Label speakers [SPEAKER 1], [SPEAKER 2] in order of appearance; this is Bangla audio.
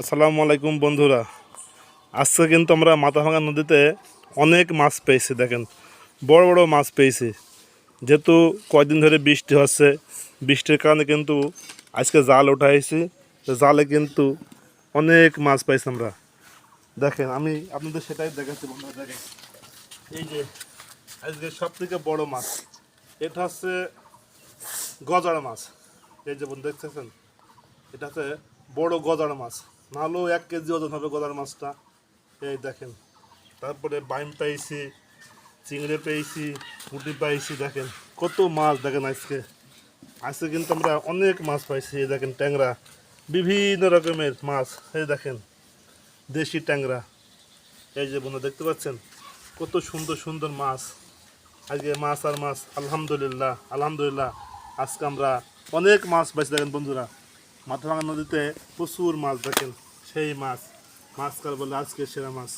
[SPEAKER 1] আসসালামু আলাইকুম বন্ধুরা। আজকে কিন্তু আমরা মাথাভাঙা নদীতে অনেক মাছ পেয়েছি, দেখেন। বড় বড় মাছ পেয়েছি। যেহেতু কয়দিন ধরে বৃষ্টি হচ্ছে, বৃষ্টির কারণে কিন্তু আজকে জাল উঠাইছি জালে কিন্তু অনেক মাছ পাইছি আমরা। দেখেন, আমি আপনাদের সেটাই দেখাচ্ছি বন্ধুরা, দেখেন। এই যে, আজকে সব থেকে বড় মাছ, এটা হচ্ছে গজার মাছ। এই যে বন্ধু, দেখতেছেন? এটা হচ্ছে বড় গজার মাছ। নাহলেও এক কেজি ওজন হবে গজার মাছটা। এই দেখেন। তারপরে বাইম পেয়েছি, চিংড়ি পেয়েছি, পুঁটি পাইছি দেখেন। কত মাছ দেখেন আজকে। আজকে কিন্তু আমরা অনেক মাছ পাইছি, এই দেখেন ট্যাংরা। বিভিন্ন রকমের মাছ, এই দেখেন। দেশি ট্যাংরা। এই যে বন্ধু দেখতে পাচ্ছেন? কত সুন্দর সুন্দর মাছ। আজকে মাছ আর মাছ, আলহামদুলিল্লাহ আলহামদুলিল্লাহ। আজকে আমরা অনেক মাছ পাইছি, দেখেন বন্ধুরা। মাথাভাঙা নদীতে প্রচুর মাছ দেখেন। সেই মাছ মাছ কার বলে আজকে সেরা মাছ।